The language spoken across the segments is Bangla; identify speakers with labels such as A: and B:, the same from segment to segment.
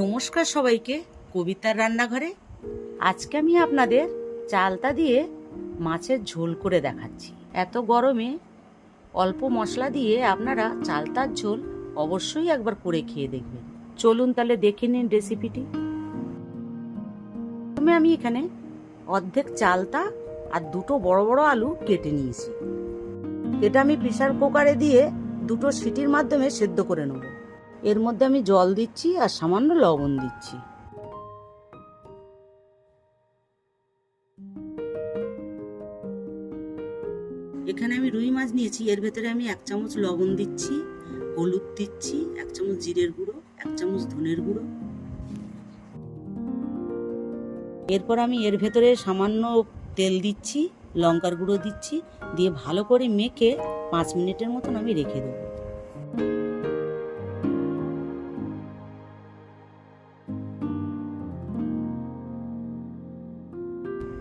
A: নমস্কার সবাইকে, কবিতার রান্নাঘরে। আজকে আমি আপনাদের চালতা দিয়ে মাছের ঝোল করে দেখাচ্ছি। এত গরমে অল্প মশলা দিয়ে আপনারা চালতার ঝোল অবশ্যই একবার করে খেয়ে দেখবেন। চলুন তাহলে দেখে নিন রেসিপিটি প্রথমে আমি এখানে অর্ধেক চালতা আর দুটো বড় বড় আলু কেটে নিয়েছি। এটা আমি প্রেশার কুকারে দিয়ে দুটো সিটির মাধ্যমে সেদ্ধ করে নেব। এর মধ্যে আমি জল দিচ্ছি আর সামান্য লবণ দিচ্ছি। এখানে আমি রুই মাছ নিয়েছি, এর ভেতরে আমি এক চামচ লবণ দিচ্ছি, হলুদ দিচ্ছি, এক চামচ জিরের গুঁড়ো, এক চামচ ধনের গুঁড়ো। এরপর আমি এর ভেতরে সামান্য তেল দিচ্ছি, লঙ্কার গুঁড়ো দিচ্ছি, দিয়ে ভালো করে মেখে পাঁচ মিনিটের মতন আমি রেখে দেবো।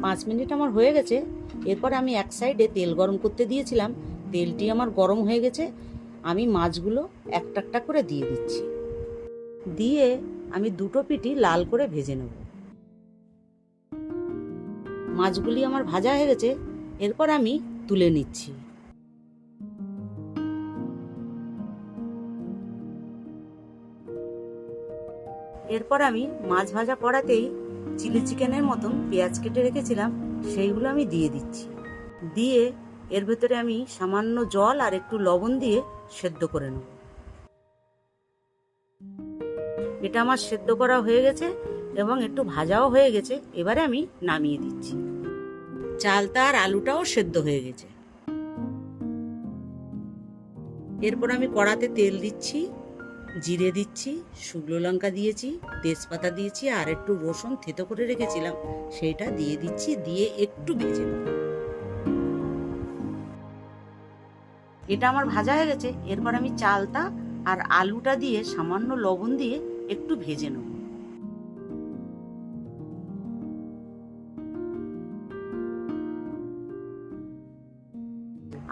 A: পাঁচ মিনিট আমার হয়ে গেছে। এরপর আমি এক সাইডে তেল গরম করতে দিয়েছিলাম। তেলটি আমার গরম হয়ে গেছে। আমি মাছগুলো একটা একটা করে দিয়ে দিচ্ছি। দিয়ে আমি দুটো পিটি লাল করে ভেজে নেব। মাছগুলি আমার ভাজা হয়ে গেছে। এরপর আমি তুলে নিচ্ছি। এরপর আমি মাছ ভাজা করাতেই চিলি চিকেনের মতন পেঁয়াজ কেটে রেখেছিলাম, সেইগুলো আমি দিয়ে দিচ্ছি। দিয়ে এর ভেতরে আমি সামান্য জল আর একটু লবণ দিয়ে সেদ্ধ করে নেব। এটা আমার সেদ্ধ করা হয়ে গেছে এবং একটু ভাজাও হয়ে গেছে, এবারে আমি নামিয়ে দিচ্ছি। চালতা আর আলুটাও সেদ্ধ হয়ে গেছে। এরপর আমি কড়াতে তেল দিচ্ছি। জিরে দিচ্ছি, শুকনো লঙ্কা দিয়েছি, তেজপাতা দিয়েছি আর একটু রসুন থেতো করে রেখেছিলাম। সেটা দিয়ে দিচ্ছি, দিয়ে একটু ভেজে নেব। এটা আমার ভাজা হয়ে গেছে, এরপর আমি চালতা আর আলুটা দিয়ে সামান্য লবণ দিয়ে একটু ভেজে নেব।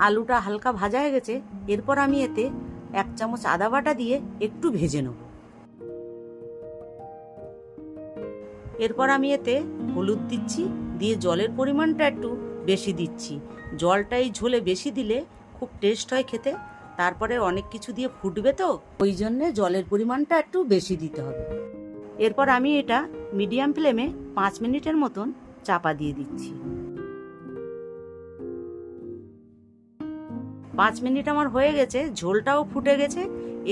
A: আলুটা হালকা ভাজা হয়ে গেছে, এরপর আমি এতে এক চামচ আদা বাটা দিয়ে একটু ভেজে নেব। এরপর আমি এতে হলুদ দিচ্ছি, দিয়ে জলের পরিমাণটা একটু বেশি দিচ্ছি। জলটা এই ঝোলে বেশি দিলে খুব টেস্ট হয় খেতে, তারপরে অনেক কিছু দিয়ে ফুটবে তো, ওই জন্যে জলের পরিমাণটা একটু বেশি দিতে হবে। এরপর আমি এটা মিডিয়াম ফ্লেমে পাঁচ মিনিটের মতন চাপা দিয়ে দিচ্ছি। পাঁচ মিনিট আমার হয়ে গেছে, ঝোলটাও ফুটে গেছে।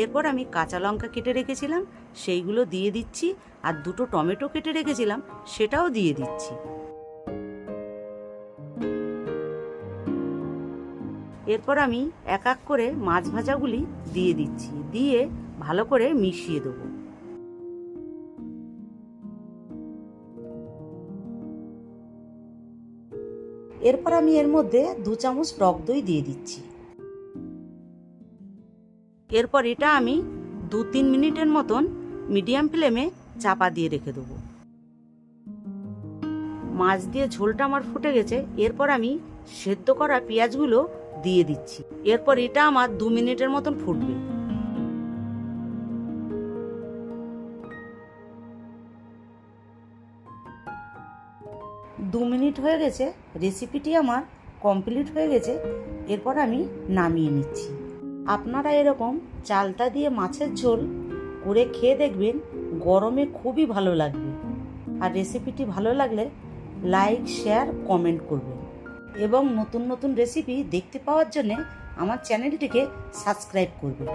A: এরপর আমি কাঁচা লঙ্কা কেটে রেখেছিলাম, সেইগুলো দিয়ে দিচ্ছি আর দুটো টমেটো কেটে রেখেছিলাম, সেটাও দিয়ে দিচ্ছি। এরপর আমি এক এক করে মাছ ভাজাগুলি দিয়ে দিচ্ছি, দিয়ে ভালো করে মিশিয়ে দেবো। এরপর আমি এর মধ্যে দু চামচ টক দই দিয়ে দিচ্ছি। এরপর এটা আমি দু তিন মিনিটের মতন মিডিয়াম ফ্লেমে চাপা দিয়ে রেখে দেবো। মাছ দিয়ে ঝোলটা আমার ফুটে গেছে, এরপর আমি সেদ্ধ করা পেঁয়াজগুলো দিয়ে দিচ্ছি। এরপর এটা আমার দু মিনিটের মতন ফুটবে। দু মিনিট হয়ে গেছে রেসিপিটি আমার কমপ্লিট হয়ে গেছে, এরপর আমি নামিয়ে নিচ্ছি। আপনারা এরকম চালতা দিয়ে মাছের ঝোল করে খেয়ে দেখবেন গরমে খুবই ভালো লাগবে। আর রেসিপিটি ভালো লাগলে লাইক, শেয়ার, কমেন্ট করবেন। এবং নতুন নতুন রেসিপি দেখতে পাওয়ার জন্যে আমার চ্যানেলটিকে সাবস্ক্রাইব করবেন।